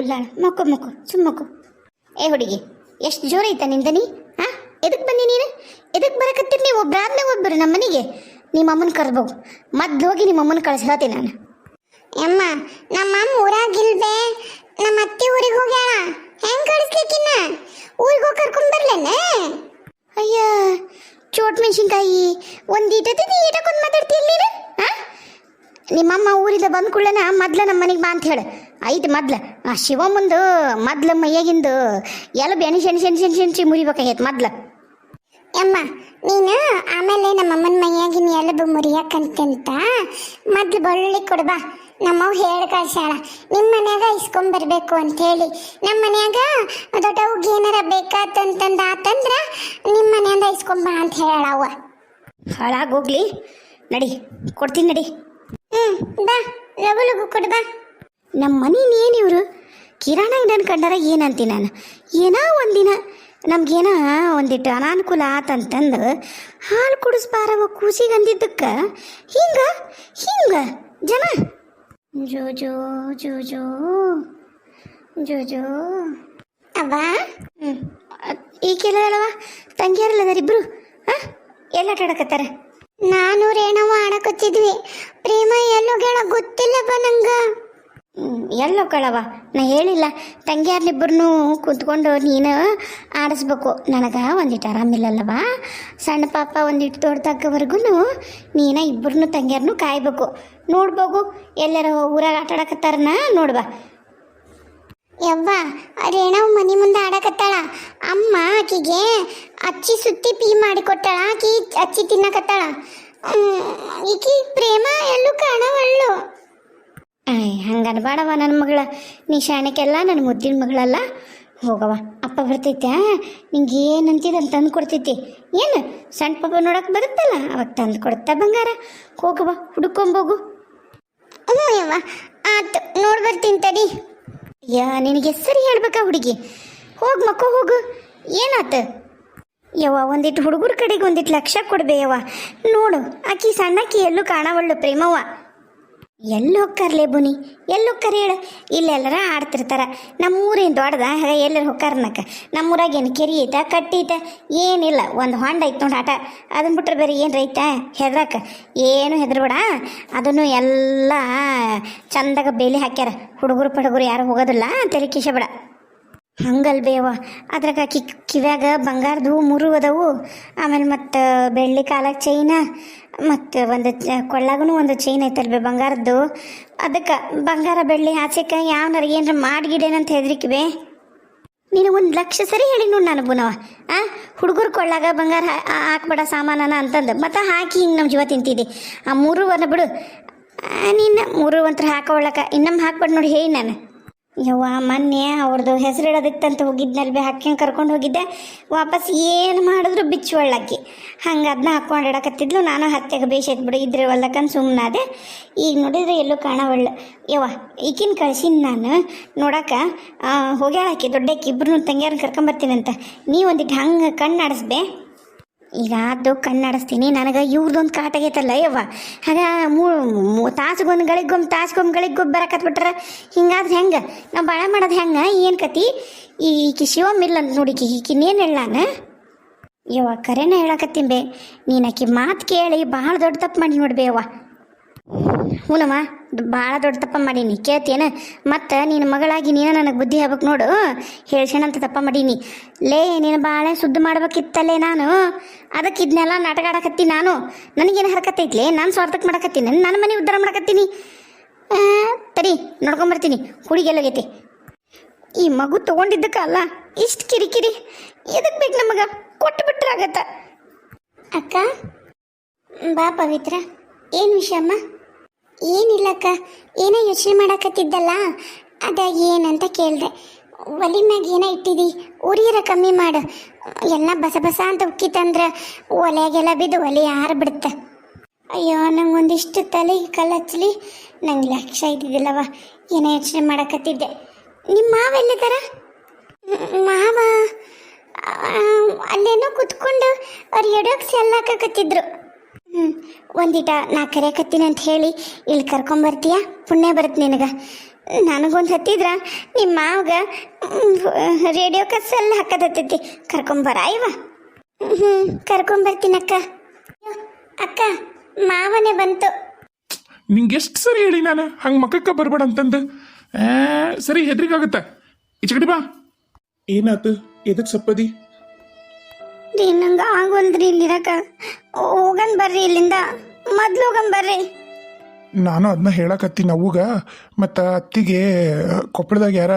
ಉಲ್ಲಾಳ ಮಕ್ಕು ಮಕ್ಕು ಸುಮ್ಮಕ್ಕು ಏ ಹುಡುಗಿ ಎಷ್ಟು ಜೋರ ಐತ ನಿಂದನಿ ಹಾ ಎದಕ್ಕೆ ಬನ್ನಿ ನೀನು? ಎದಕ್ಕೆ ಬರಕತ್ತೀರಿ ನೀವು? ಒಬ್ಬರಾದ್ಮೇಲೆ ಒಬ್ಬರು ನಮ್ಮ ಮನೆಗೆ. ನಿಮ್ಮ ಅಮ್ಮನ ಕರ್ಬೋ ಮದ್ದು ಹೋಗಿ ನಿಮ್ಮ ಅಮ್ಮನ ಕಳ್ಸಿ ಹೇಳ್ತೀನಿ ನಾನು. ಅಮ್ಮ ನಮ್ಮ ಅಮ್ಮ ಊರಾಗಿಲ್ಬೆ ನಮ್ಮ ಅತ್ತೆ ಊರಿಗೆ ಹೋಗ್ಯಾಳ. ಹೆಂಗ್ ಕಳಿಸ್ಲಿಕ್ಕಿನ್ನ ಊರಿಗೆ ಹೋಗಿ ಕರ್ಕೊಂಡ್ ಬರ್ಲೇನ? ಅಯ್ಯ ಚೋಟ್ ಮೆಣಸಿನ್ಕಾಯಿ ಒಂದು ಈಟತಿ ಈಟಕ್ಕೊಂದು ಮಾತಾಡ್ತೀಯ ನೀನು? ಹಾ ನಿಮ್ಮಮ್ಮ ಊರಿಂದ ಬಂದ ಕೂಡಲೇನ ಮೊದ್ಲ ನಮ್ಮ ಮನೆಗೆ ಬಾ ಅಂತ ಹೇಳು. ಐತೆ ಮೊದ್ಲ. ಶಿವಮ್ಮಂದು ಮೊದ್ಲು ಮೈಯಾಗಿಂದು ಎಲ್ಲ ಬೆಣಿ ಶೆಣಿ ಶೆಣಿ ಶೆಣಿ ಶೆಣಿ ಮುರಿಬೇಕಾಗೈತೆ ಮೊದ್ಲು. ಅಮ್ಮ ನೀನು ಆಮೇಲೆ ನಮ್ಮಮ್ಮನ ಮೈಯಾಗಿನ ಎಲುಬು ಮುರಿಯಕ್ಕಂತ ಮೊದ್ಲು ಬಳ್ಳಿ ಕೊಡ್ಬಾ ನಮ್ಮವ್ ಹೇಳಿ ಕಳ್ಸ್ಯಾಳ ನಿಮ್ಮ ಮನ್ಯಾಗ ಇಸ್ಕೊಂಬರ್ಬೇಕು ಅಂತ ಹೇಳಿ ನಮ್ಮ ಮನ್ಯಾಗ ದೊಡ್ಡವ್ಗೆ ಏನಾರ ಬೇಕಾತಂತಂದ ಆತಂದ್ರ ನಿಮ್ಮ ಮನ್ಯಾಗ ಇಸ್ಕೊಂಬಾ ಅಂತ ಹೇಳವ ಹಾಳಾಗೋಗ್ಲಿ ನಡಿ ಕೊಡ್ತೀನಿ ನಡಿ. ಹ್ಮ್ ಬಾ ಲಗು ಲಗು ಕೊಡ್ಬಾ ನಮ್ಮ ಮನೆ ಏನು ಇವರು? ಕಿರಾಣ ಇಡನ್ ಕಂಡಾರ ಏನಂತೀನಿ ನಾನು? ಏನೋ ಒಂದಿನ ನಮ್ಗೇನ ಒಂದಿಟ್ಟು ಅನಾನುಕೂಲ ಆತಂತಂದು ಹಾಲು ಕುಡಿಸ್ಬಾರವ ಕೂಸಿಗೆ ಅಂದಿದ್ದಕ್ಕೆ. ಹಿಂಗ? ಹಿಂಗ? ಜನ? ಜೋ ಜೋ ಜೋ ಜೋ ಜೋ ಜೋ. ಅವ್ವ? ಈ ಈಕೆಲ್ಲ ಹೇಳವ ತಂಗಿಯರಲ್ಲದಾರ ಇಬ್ರು? ಹಾಂ? ಎಲ್ಲ ಆಟಾಡಕತ್ತಾರೆ ನಾನು ರೇಣವ ಆಡಕತ್ತಿದ್ವಿ. ಪ್ರೇಮ ಎಲ್ಲೋಗ್ಯಾಳ ಗೊತ್ತಿಲ್ಲಪ್ಪ ನಂಗ. ಹ್ಮ್, ಎಲ್ಲೋ ನಾ ಹೇಳಿಲ್ಲ. ತಂಗಿಯಾರ್ಲಿಬ್ಬರನ್ನು ಕೂತ್ಕೊಂಡು ನೀನು ಆಡಿಸ್ಬೇಕು. ನನಗೆ ಒಂದಿಟ್ಟು ಆರಾಮಿಲ್ಲಲ್ಲವ ಸಣ್ಣ ಪಾಪ ಒಂದಿಟ್ಟು ದೊಡ್ಡದಾಗವರೆಗೂ ನೀನು ಇಬ್ಬರನ್ನು ತಂಗಿಯಾರನ್ನು ಕಾಯಬೇಕು. ನೋಡ್ಬೋಗು. ಎಲ್ಲಾರ ಊರಾಗ ಆಟಾಡಕತ್ತಾರನ ನೋಡ್ಬಾ. ಯವ್ವ ರೇಣವ್ ಮನೆ ಮುಂದೆ ಆಡಕತ್ತಾಳ. ಅಮ್ಮ ಆಕಿಗೆ ಅಚ್ಚಿ ಸುತ್ತಿ ಪೀ ಮಾಡಿಕೊಟ್ಟಾಳ ಆಕಿ ಅಚ್ಚಿ ತಿನ್ನಕತ್ತಾಳ. ಈಕಿ ಪ್ರೇಮ ಎಲ್ಲೂ ಕಾಣವಳ್ಳು ಆಯ್ ಹಂಗೆ ಅನ್ಬೇಡವ ನನ್ನ ಮಗಳ. ನೀ ಶಾಣಕ್ಕೆಲ್ಲ ನನ್ನ ಮುದ್ದಿನ ಮಗಳಲ್ಲ? ಹೋಗವ ಅಪ್ಪ ಬರ್ತೈತೆ ನಿಂಗೆ ಏನು ಅಂತಿದ್ದು ತಂದು ಕೊಡ್ತೈತಿ. ಏನು ಸಣ್ಣ ಪಾಪ ನೋಡಕ್ಕೆ ಬರುತ್ತಲ್ಲ? ಅವಾಗ ತಂದು ಕೊಡ್ತಾ ಬಂಗಾರ. ಹೋಗವ ಹುಡ್ಕೊಂಬೋಗು ಹ್ಞೂ ಯವ್ವ ಆತು ನೋಡ್ ಬರ್ತೀನಿ ತಡಿ. ಯಾ ನಿನಗೆ ಸರಿ ಹೇಳ್ಬೇಕಾ ಹುಡುಗಿ? ಹೋಗಿ ಮಕ್ಕ ಹೋಗು. ಏನಾತ? ಯವ್ವ ಒಂದಿಟ್ಟು ಹುಡುಗರ ಕಡೆಗೆ ಒಂದಿಟ್ಟು ಲಕ್ಷ ಕೊಡ್ಬೇ ಯವ್ವ ನೋಡು ಆಕಿ ಸಣ್ಣಕ್ಕಿ ಎಲ್ಲೂ ಕಾಣವಳ್ಳು ಪ್ರೇಮವ್ವ. ಎಲ್ಲಿ ಹೋಗ್ಕಾರ್ಲೆ ಬುನಿ? ಎಲ್ಲಿ ಹೋಗ್ಕಾರ ಹೇಳು? ಇಲ್ಲೆಲ್ಲರ ಆಡ್ತಿರ್ತಾರ. ನಮ್ಮೂರೇನು ದೊಡ್ಡದ ಹಾಗೆ ಎಲ್ಲರ ಹೋಗ್ಕಾರನಕ್ಕ. ನಮ್ಮೂರಾಗ ಏನು ಕೆರಿ ಐತ, ಕಟ್ಟಿ ಐತ? ಏನಿಲ್ಲ. ಒಂದು ಹೊಂಡ ಐತೆ ನೋಡಿ ಆಟ. ಅದನ್ನ ಬಿಟ್ರೆ ಬೇರೆ ಏನು ರೈತ ಹೆದ್ರಕ್ಕ ಏನು ಹೆದರ್ಬೇಡ. ಅದನ್ನು ಎಲ್ಲ ಚಂದಾಗ ಬೇಲಿ ಹಾಕ್ಯಾರ. ಹುಡುಗರು ಪಡುಗರು ಯಾರು ಹೋಗೋದಿಲ್ಲ. ತೆರೆ ಕಿಶಬೇಡ ಹಂಗಲ್ ಬೇವ ಅದ್ರಾಗ ಕಿ, ಕಿವ್ಯಾಗ ಬಂಗಾರದು ಮೂರು ಅದಾವು. ಆಮೇಲೆ ಮತ್ತು ಬೆಳ್ಳಿ ಕಾಲಕ್ಕೆ ಚೈನ, ಮತ್ತು ಒಂದು ಕೊಳ್ಳಾಗೂ ಒಂದು ಚೈನ್ ಐತಲ್ ಬೇ ಬಂಗಾರದ್ದು ಅದಕ್ಕೆ ಬಂಗಾರ, ಬೆಳ್ಳಿ ಆಚೆಕ ಯಾವನಾರ ಏನಾರ ಮಾಡಿಗಿಡೇನಂತ ಹೆದರಿಕಿವೆ? ನೀನು ಒಂದು ಲಕ್ಷ ಸರಿ ಹೇಳಿ ನೋಡಿ ನಾನು ಬುನವ ಆ? ಹುಡುಗರು ಕೊಳ್ಳಾಗ ಬಂಗಾರ ಹಾಕ್ಬೇಡ ಸಾಮಾನನ ಅಂತಂದು. ಮತ್ತೆ ಹಾಕಿ ಹಿಂಗೆ ನಮ್ಮ ಜೀವ ತಿಂತಿದ್ದೆ ಆ ಮೂರು ಬಿಡು. ನೀನು ಮೂರು ಒಂಥರ ಹಾಕೊಳ್ಳಕ ಇನ್ನೊಮ್ಮೆ ಹಾಕ್ಬೇಡ ನೋಡಿ ಹೇಳಿ ನಾನು. ಯವ್ವ, ಮೊನ್ನೆ ಅವ್ರದ್ದು ಹೆಸರಿಡೋದಕ್ಕಂತ ಹೋಗಿದ್ನಲ್ಲಿ ಬಿ ಹಾಕ್ಯಂಗೆ ಕರ್ಕೊಂಡು ಹೋಗಿದ್ದೆ. ವಾಪಸ್ ಏನು ಮಾಡಿದ್ರು ಬಿಚ್ಚುವಳ್ಳಾಕಿ ಹಂಗೆ ಅದನ್ನ ಹಾಕ್ಕೊಂಡು ಇಡಕತ್ತಿದ್ಲು ನಾನು ಹತ್ತೆಗೆ ಬೇಷತ್ ಬಿಡು ಇದ್ರೆ ಒಲ್ಲಕ್ಕಂದು ಸುಮ್ಮನಾದೆ ಈಗ ನೋಡಿದ್ರೆ ಎಲ್ಲೂ ಕಾಣವಳ್ಳ, ಯವ್ವ, ಈಕಿನ ಕಳ್ಸಿನ ನಾನು. ನೋಡಕ್ಕ ಹೋಗ್ಯಾಳಕ್ಕಿ ದೊಡ್ಡಕ್ಕೆ ಇಬ್ಬರು ತಂಗಿಯರನ್ನ ಕರ್ಕೊಂಬರ್ತೀನಂತ. ನೀ ಒಂದಿಟ್ಟು ಹಂಗೆ ಕಣ್ಣು ಆಡಿಸ್ಬೇ ಈಗ ಅದು ಕಣ್ಣಾಡಿಸ್ತೀನಿ ನನಗೆ ಇವ್ರದ್ದೊಂದು ಕಾಟ ಆಗೈತಲ್ಲ ಯವ್ವ ಹಾಗಾ ಮೂ ತಾಸುಗೊಂದು ಗಳಿಗೊಮ್ಮೆ ತಾಸುಗೊಮ್ಮೆ ಗಳಿಗೊಬ್ಬ ಬರಕತ್ಬಿಟ್ರೆ ಹಿಂಗಾದ್ರೆ ಹೆಂಗೆ? ನಾವು ಬಾಳೆ ಮಾಡೋದು ಹೆಂಗೆ? ಏನು ಕತಿ? ಈ ಈಕಿ ಶಿವಮ್ ಇಲ್ಲ ಅಂತ ನೋಡಿ ಈಕಿನೇನು ಹೇಳಾನ ಯವ್ವ, ಕರೆನ ಹೇಳಕತ್ತೀನಿ ಬೇ. ಮಾತು ಕೇಳಿ ಭಾಳ ದೊಡ್ಡ ತಪ್ಪು ಮಾಡಿ ನೋಡ್ಬೇ ಯವ್ವ. ಹ್ಞೂನಮ್ಮ ಭಾಳ ದೊಡ್ಡ ತಪ್ಪ ಮಾಡೀನಿ ಕೇಳ್ತೇನ ಮತ್ತು ನಿನ್ನ ಮಗಳಾಗಿ ನೀನು ನನಗೆ ಬುದ್ಧಿ ಹೇಳ್ಬೇಕು ನೋಡು. ಹೇಳ್ಸೇನಂತ ತಪ್ಪ ಮಾಡೀನಿ. ಲೇ ನೀನು ಭಾಳ ಸುದ್ದಿ ಮಾಡ್ಬೇಕಿತ್ತಲ್ಲೇ ನಾನು. ಅದಕ್ಕೆ ಇದನ್ನೆಲ್ಲ ನಾಟಕ ಆಡಕತ್ತಿ ನಾನು. ನನಗೇನು ಹರಕತ್ತೈತ್ಲೆ ನಾನು ಸ್ವಾರ್ಥಕ್ಕೆ ಮಾಡಕತ್ತೀನಿ. ನನ್ನ ಮನೆ ಉದ್ಧಾರ ಮಾಡಕತ್ತೀನಿ. ತಡಿ ನೋಡ್ಕೊಂಬರ್ತೀನಿ ಹುಡುಗೆಲ್ಲೋಗೈತಿ ಈ ಮಗು ತೊಗೊಂಡಿದ್ದಕ್ಕಲ್ಲ ಇಷ್ಟು ಕಿರಿಕಿರಿ. ಎದಕ್ಕೆ ಬೇಕು ನಮಗೆ ಕೊಟ್ಟು ಬಿಟ್ರೆ ಆಗತ್ತ? ಅಕ್ಕ? ಬಾ ಪವಿತ್ರ. ಏನು ವಿಷಯಮ್ಮ ಏನಿಲ್ಲಕ್ಕ, ಏನೋ ಯೋಚನೆ ಮಾಡಕತ್ತಿದ್ದಲ್ಲ, ಅದ ಏನಂತ ಕೇಳಿದೆ. ಒಲಿ ಮ್ಯಾಗ ಏನ ಇಟ್ಟಿದಿ? ಉರಿಯರ ಕಮ್ಮಿ ಮಾಡು. ಎಲ್ಲ ಬಸ ಬಸ ಅಂತ ಉಕ್ಕಿತಂದ್ರೆ ಒಲೆಗೆಲ್ಲ ಬಿದ್ದು ಒಲೆ ಯಾರು ಬಿಡುತ್ತೆ ಅಯ್ಯೋ ನಂಗೊಂದಿಷ್ಟು ತಲೆಗೆ ಕಲ್ಲು ಹಚ್ಚಲಿ ನಂಗೆ ಲಕ್ಷ್ಯ ಇದ್ದಿದ್ದಿಲ್ಲವ ಏನೋ ಯೋಚನೆ ಮಾಡಕತ್ತಿದ್ದೆ. ನಿಮ್ಮ ಮಾವ ಎಲ್ಲಿದ್ದಾರ ಮಾವ ಅಲ್ಲೇನೋ ಕುತ್ಕೊಂಡು ಅವ್ರು ಎಲ್ಲ ಸೆಲ್ಲಾಕತ್ತಿದ್ರು ಹ್ಞೂ ಒಂದಿಟ ನಾ ಕರೆಯಕತ್ತೀನಿ ಅಂತ ಹೇಳಿ ಇಲ್ಲಿ ಕರ್ಕೊಂಬರ್ತೀಯ? ಪುಣ್ಯ ಬರುತ್ತೆ ನಿನಗೆ. ನನಗೊಂದು ಹತ್ತಿದ್ರ? ನಿಮ್ಮ ಮಾವಗ ರೇಡಿಯೋ ಕಸ್ಸಲ್ಲಿ ಹಾಕದತ್ತೈತಿ ಕರ್ಕೊಂಬರ ಇವ? ಹ್ಞೂ ಕರ್ಕೊಂಬರ್ತೀನಕ್ಕ ಅಕ್ಕ. ಮಾವನೇ ಬಂತು. ನಿಂಗೆ ಎಷ್ಟು ಸರಿ ಹೇಳಿ ನಾನು? ಹಂಗೆ ಮಕ್ಕಕ್ಕೆ ಬರಬೇಡ ಅಂತಂದು. ಆ, ಸರಿ ಹೆದ್ರಿಗಾಗತ್ತ ಈಚೆ ಬಾ. ಏನಾತು? ಎದಕ್ಕೆ ಸಪ್ಪದಿ? ರೀ ನಂಗೆ ಆಗೋಲ್ದ್ರಿ ಇಲ್ಲಿರಕ. ಹೋಗನ್ ಬರ್ರಿ ಇಲ್ಲಿಂದ. ಮೊದ್ಲು ಹೋಗನ್ ಬರ್ರಿ. ನಾನು ಅದನ್ನ ಹೇಳಕತ್ತೀನಿ ಅವ್ಗ ಮತ್ತು ಅತ್ತಿಗೆ ಕೊಪ್ಪಳದಾಗ ಯಾರ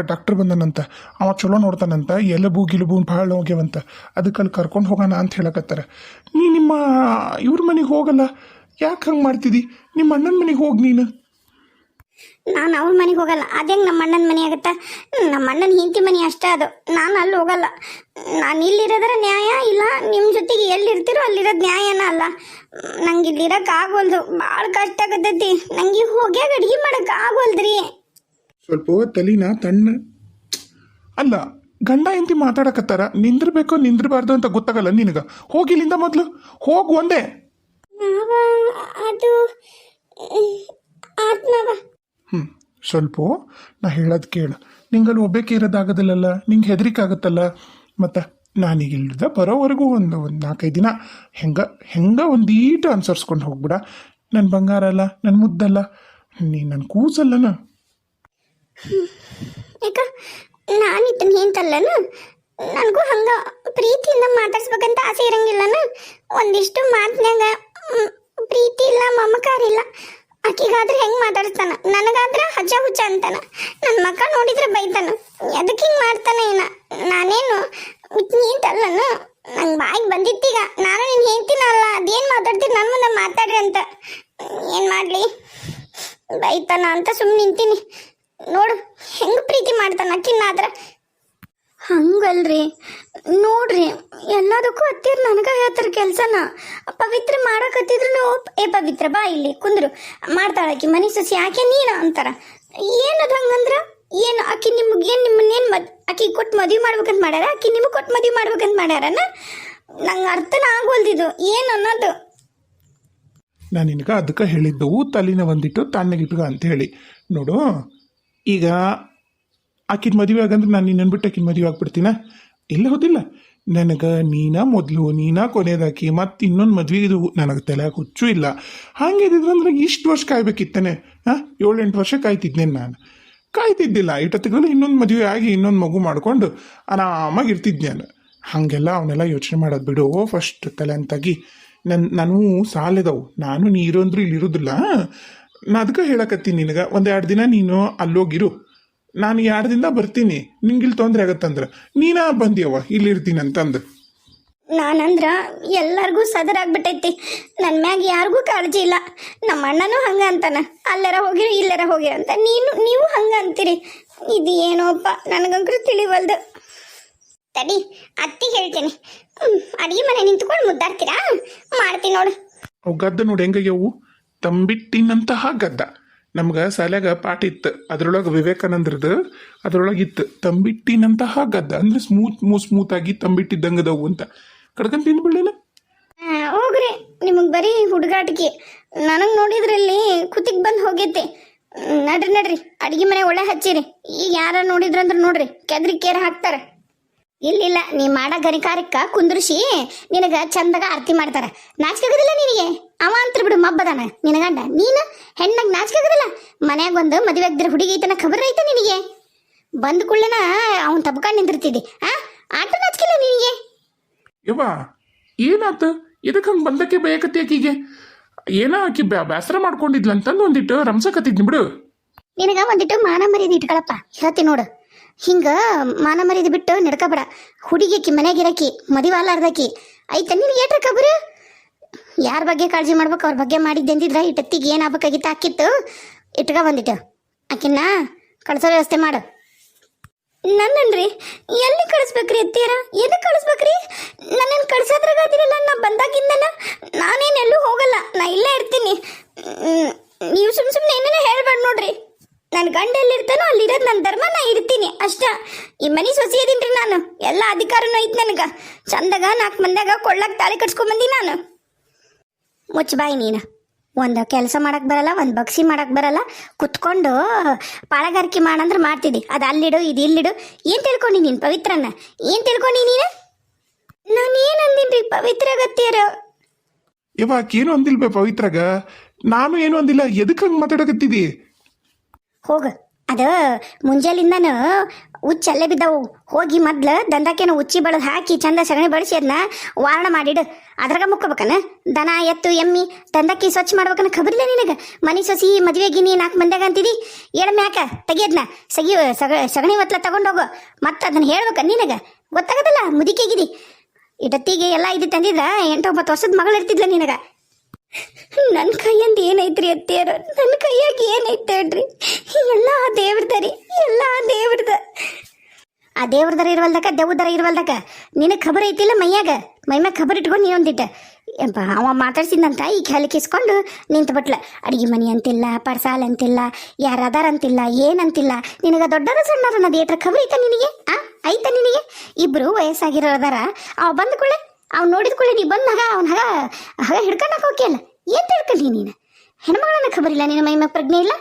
ಡಾಕ್ಟರ್ ಬಂದನಂತ. ಅವ ಚಲೋ ನೋಡ್ತಾನಂತ. ಎಲುಬು ಗಿಲುಬು ಭಾಳ ಹೋಗ್ಯವಂತ. ಅದಕ್ಕೆ ಅಲ್ಲಿ ಕರ್ಕೊಂಡು ಹೋಗೋಣ ಅಂತ ಹೇಳಕತ್ತಾರೆ. ನೀ ನಿಮ್ಮ, ಇವ್ರ ಮನೆಗೆ ಹೋಗಲ್ಲ. ಯಾಕೆ ಹಂಗೆ ಮಾಡ್ತಿದ್ದಿ ನಿಮ್ಮ ಅಣ್ಣನ ಮನೆಗೆ ಹೋಗಿ ನೀನು. ನಾನು ಅವ್ರ ಮನೆಗೆ ಹೋಗಲ್ಲ. ಅದೇಂಗೆ ನಮ್ಮ ಅಣ್ಣನ ಮನೆ ಆಗುತ್ತಾ? ನಮ್ಮ ಅಣ್ಣನ ಹೆಂಡತಿ ಮನೆ ಅಷ್ಟೇ ಅದು. ನಾನು ಅಲ್ಲಿ ಹೋಗಲ್ಲ. ನಾನು ಇಲ್ಲಿರೋದ್ರ ನ್ಯಾಯ ಇಲ್ಲ. ನಿಮ್ಮ ಜೊತೆಗೆ ಎಲ್ಲಿರ್ತೀರೋ ಅಲ್ಲಿರೋದು ನ್ಯಾಯನ ಅಲ್ಲ. ನಂಗೆ ಇಲ್ಲಿರಕ್ಕೆ ಆಗೋಲ್ದು. ಭಾಳ ಕಷ್ಟ ಆಗತೈತಿ ನಂಗೆ ಹೋಗ್ಯಾಗ ಅಡಿಗೆ ಮಾಡಕ್ಕೆ ಆಗೋಲ್ದ್ರಿ. ಸ್ವಲ್ಪ ತಲಿನ ತಣ್ಣ. ಅಲ್ಲ ಗಂಡ ಎಂತಿ ಮಾತಾಡಕತ್ತಾರ? ನಿಂದ್ರಬೇಕು ನಿಂದ್ರಬಾರ್ದು ಅಂತ ಗೊತ್ತಾಗಲ್ಲ ನಿನಗ? ಹೋಗಿ ಇಲ್ಲಿಂದ ಮೊದಲು. ಹೋಗು ಒಂದೇ. ನಾವ ಅದು ಆತ್ಮವ. ಹ್ಞೂ ಸ್ವಲ್ಪ ನಾ ಹೇಳೋದು ಕೇಳು. ನಿಂಗಲ್ಲಿ ಒಬ್ಬಕ್ಕೆ ಇರೋದಾಗೋದಿಲ್ಲಲ್ಲ? ನಿಂಗೆ ಹೆದರಿಕೆ ಆಗುತ್ತಲ್ಲ ಮತ್ತು ನಾನೀಗ ಇಲ್ಲದ ಬರೋವರೆಗೂ ಒಂದು ಒಂದು ನಾಲ್ಕೈದು ದಿನ ಹೆಂಗ ಹೆಂಗ ಒಂದೀಟು ಈಟು ಅನುಸರಿಸ್ಕೊಂಡು ಹೋಗ್ಬಿಡ. ನನ್ನ ಬಂಗಾರ ಅಲ್ಲ ನನ್ನ ಮುದ್ದಲ್ಲ ನೀ ನನ್ನ ಕೂಸಲ್ಲನ? ಯಾಕ? ನಾನು ಹೇಂತಲ್ಲನ? ನನಗೂ ಹಂಗ ಪ್ರೀತಿಯಿಂದ ಮಾತಾಡ್ಸ್ಬೇಕಂತ ಆಸೆ ಇರಂಗಿಲ್ಲನ? ಒಂದಿಷ್ಟು ಮಾತಿನಾಗ ಪ್ರೀತಿ ಇಲ್ಲ ಮಮಕಾರ ಇಲ್ಲ. ಆಕಿಗಾದ್ರೆ ಹೆಂಗ್ ಮಾತಾಡ್ತಾನ? ನನಗಾದ್ರೆ ಹಜ ಹುಚ್ಚ ಅಂತಾನ. ನನ್ನ ಮಕ್ಕ ನೋಡಿದ್ರೆ ಬೈತಾನ. ಎದಕ್ಕೆ ಹಿಂಗ್ ಮಾಡ್ತಾನ ಏನ ನಾನೇನು ನೀಂತಲ್ಲನ ನಂಗೆ ಬಾಯಿಗೆ ಬಂದಿತ್ತೀಗ. ನಾನು ನೀನು ಹೇಳ್ತೀನಲ್ಲ ಅದೇನು ಮಾತಾಡ್ತೀನಿ ನನ್ನ ಮುಂದೆ ಮಾತಾಡ್ರಿ ಅಂತ. ಏನು ಮಾಡಲಿ? ಬೈತಾನ ಅಂತ ಸುಮ್ಮನೆ ನಿಂತೀನಿ. ನೋಡು, ಹೆಂಗ್ ಪ್ರೀತಿ ಮಾಡ್ತಾನ? ಅಕ್ಕಿನಾದ್ರ ಹಂಗಲ್ರಿ. ನೋಡ್ರಿ, ಎಲ್ಲದಕ್ಕೂ ಹತ್ತಿರ ನನಗ ಹೇಳ್ತಾರೆ ಕೆಲಸನ. ಪವಿತ್ರ ಮಾಡಕತ್ತಿದ್ರು ಏ ಪವಿತ್ರ, ಬಾ ಇಲ್ಲಿ, ಕುಂದ್ರು. ಮಾಡ್ತಾಳಕಿ ಮನೆ ಸೊಸಿ ಯಾಕೆ ನೀನ ಅಂತಾರ. ಏನದ ಹಂಗಂದ್ರ? ಏನು, ಆಕಿ ನಿಮ್ಗೆ ಏನು ನಿಮ್ಮನ್ನೇನು ಮದ್, ಆಕಿ ಕೊಟ್ಟು ಮದುವೆ ಮಾಡ್ಬೇಕಂತ ಮಾಡ್ಯಾರ? ಆಕಿ ನಿಮಗೆ ಕೊಟ್ಟು ಮದುವೆ ಮಾಡ್ಬೇಕಂತ ಮಾಡ್ಯಾರನ? ನಂಗೆ ಅರ್ಥನ ಆಗೋಲ್ದಿದು ಏನು ಅನ್ನೋದು? ನಾನು ನಿನಗೆ ಅದಕ್ಕೆ ಹೇಳಿದ್ದು ತಲೆನ ಒಂದಿಟ್ಟು ತಣ್ಣಗಿಟ್ಗ ಅಂತ ಹೇಳಿ. ನೋಡು, ಈಗ ಆಕಿನ ಮದುವೆ ಆಗಂದ್ರೆ ನಾನು ನಿನ್ನ ಬಿಟ್ಟು ಆಕಿನ ಮದುವೆ ಆಗ್ಬಿಡ್ತೀನ? ಇಲ್ಲ, ಹೋದಿಲ್ಲ. ನನಗೆ ನೀನ ಮೊದಲು, ನೀನ ಕೊನೆಯದಾಕಿ ಮತ್ತು ಇನ್ನೊಂದು ಮದುವೆದು ನನಗೆ ತಲೆ ಹುಚ್ಚು ಇಲ್ಲ. ಹಾಗಿದ್ರೆ ಇಷ್ಟು ವರ್ಷ ಕಾಯ್ಬೇಕಿತ್ತಾನೆ. ಹಾಂ, ಏಳೆಂಟು ವರ್ಷ ಕಾಯ್ತಿದ್ನೇನು ನಾನು? ಕಾಯ್ತಿದ್ದಿಲ್ಲ. ಇಟ್ಟತ್ತಿಗಳು ಇನ್ನೊಂದು ಮದುವೆ ಆಗಿ ಇನ್ನೊಂದು ಮಗು ಮಾಡ್ಕೊಂಡು ಆರಾಮಾಗಿ ಇರ್ತಿದ್ದೆ ನಾನು. ಹಾಗೆಲ್ಲ ಅವನ್ನೆಲ್ಲ ಯೋಚನೆ ಮಾಡೋದು ಬಿಡು. ಫಸ್ಟ್ ತಲೆ ಅಂತಾಗಿ ನನ್ನ ನಾನು ಸಾಲದವು. ನಾನು ನೀರು ಅಂದ್ರೆ ಇಲ್ಲಿ ಇರೋದಿಲ್ಲ ನಾ ಅದಕ್ಕೆ ಹೇಳಕತ್ತೀನಿ ನಿನಗೆ. ಒಂದೆರಡು ದಿನ ನೀನು ಅಲ್ಲೋಗಿರು. ನಾನು ಎರಡು ದಿನ ಬರ್ತೀನಿ? ನಿಂಗೆ ತೊಂದ್ರೆ ತೊಂದರೆ ಆಗತ್ತಂದ್ರೆ? ನೀನಾ ಬಂದಿಯವ್ವ ಇಲ್ಲಿ ಇರ್ತೀನಿ ಅಂತಂದು. ನಾನಂದ್ರ ಎಲ್ಲರಿಗೂ ಸದರಾಗ್ಬಿಟ್ಟೈತಿ ನನ್ನ ಮ್ಯಾಗ ಯಾರಿಗೂ ಕಾಳಜಿ ಇಲ್ಲ. ನಮ್ಮ ಅಣ್ಣನೂ ಹಂಗ ಅಂತಾನ. ಅಲ್ಲರ ಹೋಗಿರು ಇಲ್ಲರ ಹೋಗಿರು ಅಂತ ನೀನು ನೀವು ಹಂಗ ಅಂತೀರಿ. ಇದು ಏನೋಪ್ಪ ನನಗಂಕರು ತಿಳಿವಲ್ದು. ತಡಿ ಅತ್ತಿ ಹೇಳ್ತೀನಿ. ಅಡಿಗೆ ಮನೆ ನಿಂತ್ಕೊಂಡು ಮುದ್ದಾಡ್ತೀರಾ? ಮಾಡ್ತೀನಿ ನೋಡು. ಅವು ಗದ್ದ ನೋಡಿ ಹೆಂಗಯ್ಯವು ತಂಬಿಟ್ಟಿನಂತಹ ಗದ್ದ. ನಮ್ಗೆ ಶಾಲ್ಯಾಗ ಪಾಠ ಇತ್ತು. ಅದ್ರೊಳಗೆ ವಿವೇಕಾನಂದ್ರದ್ದು ಅದ್ರೊಳಗೆ ಇತ್ತು. ತಂಬಿಟ್ಟಿನಂತಹ ಗದ್ದ. ಅಂದ್ರೆ ಸ್ಮೂತ್ ಮೂ ಸ್ಮೂತ್ ಆಗಿ ತಂಬಿಟ್ಟಿದ್ದಂಗದವು ಅಂತ. ಕಡ್ಕೊಂಡ್ ತಿಂದ್ಬಿಡ್ಲೇನ ಆ, ಹೋಗ್ರಿ. ನಿಮಗೆ ಬರೀ ಹುಡುಗಾಟಿಕೆ. ನನಗೆ ನೋಡಿದ್ರಲ್ಲಿ ಕುತ್ತಿಗೆ ಬಂದು ಹೋಗೈತಿ. ನಡ್ರಿ ನಡ್ರಿ. ಅಡಿಗೆ ಮನೆ ಒಳ್ಳೆ ಹಚ್ಚಿರಿ. ಈಗ ಯಾರ ನೋಡಿದ್ರಂದ್ರೆ ನೋಡ್ರಿ. ಕೆದ್ರಿ ಕೇರ್ ಹಾಕ್ತಾರೆ. ಇಲ್ಲಿಲ್ಲ ನೀ ಮಾಡೋ ಗಣಿಕಾರಕ್ಕ ಕುಂದ್ರಿಸಿ ನಿನಗ ಚಂದಾಗ ಆರತಿ ಮಾಡ್ತಾರ. ನಾಚಿಕೆಗದಿಲ್ಲ ನಿನಗೆ? ಅವ ಅಂತ್ರ ಬಿಡು ಮಬ್ಬದಾನ. ನಿನಗಂಡ ನೀನ ಹೆಣ್ಣಾಗ ನಾಚಿಕೆಗದಿಲ್ಲ ಮನ್ಯಾಗ ಒಂದು ಮದುವೆ ಆಗಿದ್ರೆ ಹುಡುಗಿ ಐತನ ಖಬರ್ ಐತ ನಿನಗೆ? ಬಂದ ಕೂಡಲೇನ ಅವನ್ ತಬ್ಕೊಂಡು ನಿಂತಿರ್ತಿದ್ದಿ ಆ? ಆಟ ನಾಚ್ಕಿಲ್ಲ ನಿನಗೆ? ಇವ ಏನಾತ? ಇದಕ್ಕೆ ಹಂಗೆ ಬಂದಕ್ಕೆ ಬೇಕತ್ತಿ ಆಕಿಗೆ? ಏನೋ ಆಕಿ ಬ್ಯಾಸರ ಮಾಡ್ಕೊಂಡಿದ್ಲಂತಂದು ಒಂದಿಟ್ಟು ರಂಸಕತ್ತಿದ್ನಿ ಬಿಡು. ನಿನಗ ಒಂದಿಟ್ಟು ಮಾನ ಮರ್ಯಾದೆ ಇಟ್ಕೊಳಪ್ಪ. ಹೇಳ್ತಿ ನೋಡು. ಹಿಂಗ ಮಾನ ಮರಿದು ಬಿಟ್ಟು ನಡ್ಕಬೇಡ. ಹುಡುಗಿಕಿ, ಮನೆಗಿರಕಿ ಮದುವೆ ಅಲ್ಲಾರ್ದಕಿ ಐತ ನಿನಗೆ ಏಟ್ರ ಕಬರು? ಯಾರ ಬಗ್ಗೆ ಕಾಳಜಿ ಮಾಡ್ಬೇಕು? ಅವ್ರ ಬಗ್ಗೆ ಮಾಡಿದ್ದೆ ಇಟ್ಟತ್ತಿಗೆ ಇಟ್ಟತ್ತಿಗೆ ಏನಾಗಬೇಕಾಗಿತ್ತು ಹಾಕಿತ್ತು. ಇಟ್ಕ ಬಂದಿಟ್ಟು. ಆಕಿನ್ನ ಕಳ್ಸೋ ವ್ಯವಸ್ಥೆ ಮಾಡು. ನನ್ನನ್ರಿ, ಎಲ್ಲಿ ಕಳಿಸ್ಬೇಕ್ರಿ ಎತ್ತೀರ ಎದಕ್ಕೆ ಕಳಿಸ್ಬೇಕ್ರಿ? ನನ್ನನ್ನು ಕಳ್ಸೋದ್ರಾಗ ಅದಿರಲ್ಲ ನಾ ಬಂದಾಗಿಂದನ ನಾನೇನು ಎಲ್ಲೂ ಹೋಗಲ್ಲ ನಾ ಇಲ್ಲೇ ಇರ್ತೀನಿ ಮ್, ನೀವು ಸುಮ್ ಸುಮ್ಮನೆ ಏನೇನೋ ಹೇಳ್ಬೇಡ ನೋಡ್ರಿ ನನ್ನ ಗಂಡ ಎಲ್ಲಿರ್ತಾನೋ ಅಲ್ಲಿರೋದು ನನ್ನ ಧರ್ಮ ನಾ ಇರ್ತೀನಿ ಅಷ್ಟ ಈ ಮನೆ ಸೊಸಿ ಅದೀನ್ರಿ ನಾನು ಎಲ್ಲ ಅಧಿಕಾರನೂ ಐತಿ ನನಗೆ ಚಂದಾಗ ನಾಲ್ಕು ಮಂದ್ಯಾಗ ಕೊಳ್ಳಕ್ಕೆ ತಾಳಿ ಕಟ್ಸ್ಕೊಂಬಂದಿ ನಾನು. ಮುಚ್ಚಬಾಯಿ ನೀನು. ಒಂದು ಕೆಲಸ ಮಾಡಕ್ ಬರಲ್ಲ ಒಂದು ಬಗ್ಸಿ ಮಾಡಕ್ ಬರಲ್ಲ. ಕುತ್ಕೊಂಡು ಪಾಳಗಾರಿಕೆ ಮಾಡಂದ್ರೆ ಮಾಡ್ತಿದ್ದಿ. ಅದು ಅಲ್ಲಿಡು ಇದು ಇಲ್ಲಿಡು. ಏನು ತಿಳ್ಕೊಂಡಿ ನೀನು ಪವಿತ್ರನ ಏನು ತಿಳ್ಕೊಂಡಿ ನೀನು? ನಾನು ಏನು ಅಂದಿನ್ರಿ ಪವಿತ್ರ ಗತ್ತಿಯರು ಇವಾಗ ಏನು ಅಂದಿಲ್ಬೇ ಪವಿತ್ರಾಗ? ನಾನು ಏನು ಅಂದಿಲ್ಲ. ಎದಕ್ಕೆ ಹಂಗೆ ಮಾತಾಡಕತ್ತಿದಿ? ಹೋಗ. ಅದ ಮುಂಜಾಲಿಂದನ ಉಚ್ಚ ಅಲ್ಲೇ ಬಿದ್ದವು. ಹೋಗಿ ಮೊದ್ಲು ದಂದಕ್ಕೇನು ಉಚ್ಚಿ ಬಳದ್ ಹಾಕಿ ಚಂದ ಸಗಣಿ ಬಳಸಿ ಅದನ್ನ ವಾರಣ ಮಾಡಿಡು. ಅದ್ರಾಗ ಮುಕ್ಕಬೇಕನ? ದನ, ಎತ್ತು, ಎಮ್ಮಿ ದಂದಕ್ಕಿ ಸ್ವಚ್ಛ ಮಾಡ್ಬೇಕನ್ನ ಖಬರಿಲ್ಲ ನಿನಗ? ಮನಿ ಸೊಸಿ, ಮದುವೆ ಗಿನಿ ನಾಲ್ಕು ಮಂದ್ಯಾಗ ಅಂತಿದಿ? ಮ್ಯಾಕ ತೆಗಿಯದ್ನ ಸಗಿ, ಸಗ, ಸಗಣಿ ಒತ್ಲ ತಗೊಂಡೋಗು. ಮತ್ತೆ ಅದನ್ನ ಹೇಳ್ಬೇಕ ನಿನಗ? ಗೊತ್ತಾಗದಲ್ಲ, ಮುದಿಕೆಗಿದಿ. ಇಡತ್ತಿಗೆ ಎಲ್ಲ ಇದು ತಂದಿದ್ರ ಎಂಟು ಒಂಬತ್ತು ವರ್ಷದ ಮಗಳು ಇರ್ತಿದ್ಲ ನಿನಗ. ನನ್ನ ಕೈಯಂದ ಏನೈತ್ರಿ ಅತ್ತಿಯರು? ನನ್ನ ಕೈಯಾಗ ಏನೈತೆ ಹೇಳ್ರಿ ಎಲ್ಲ ಆ ದೇವ್ರದರಿ ಎಲ್ಲ ಆ ದೇವ್ರದ. ಆ ದೇವ್ರದರ ಇರುವಲ್ದಕ ದೇವ್ದರ ಇರ್ವಲ್ದಕ್ಕ. ನಿನಗೆ ಖಬರ್ ಐತಿಲ್ಲ ಮೈಯಾಗ? ಮೈಮ್ಯಾಗ ಖಬರ್ ಇಟ್ಕೊಂಡು ನೀ ಒಂದಿಟ್ಟ. ಯಪ್ಪ ಅವ ಮಾತಾಡ್ಸಿದಂತ ಈ ಹೆಲಕಿಸ್ಕೊಂಡು ನಿಂತು ಬಿಟ್ಲ ಅಡಿಗೆ ಮನೆ ಅಂತಿಲ್ಲ, ಪರ್ಸಾಲ್ ಅಂತಿಲ್ಲ ಯಾರು ಅದಾರ ಅಂತಿಲ್ಲ. ಏನಂತಿಲ್ಲ ನಿನಗೆ ದೊಡ್ಡರ ಸಣ್ಣರ ಅನ್ನೋದು ಏಟ್ರ ಖಬರ್ ಐತ ನಿನಗೆ? ಆ, ಐತ ನಿನಗೆ? ಇಬ್ರು ವಯಸ್ಸಾಗಿರೋದಾರ ಅವ ಬಂದ ಕೂಡಲೇ ಅವ್ನು ನೋಡಿದ ಕೂಡಲೇ ನೀ ಬಂದ ಹಗ, ಅವ್ನ ಹಗ ಹಗ ಹಿಡ್ಕೊಂಡು ಹೋಗಿ ಅಲ್ಲ ಏನ್ ತಿಳ್ಕೊಂಡಿ ನೀನು? ಹೆಣ್ಮಗಳನ್ನ ಖಬರಿಲ್ಲ ನಿನ್ನ ಮೈ ಪ್ರಜ್ಞೆ ಇಲ್ಲ?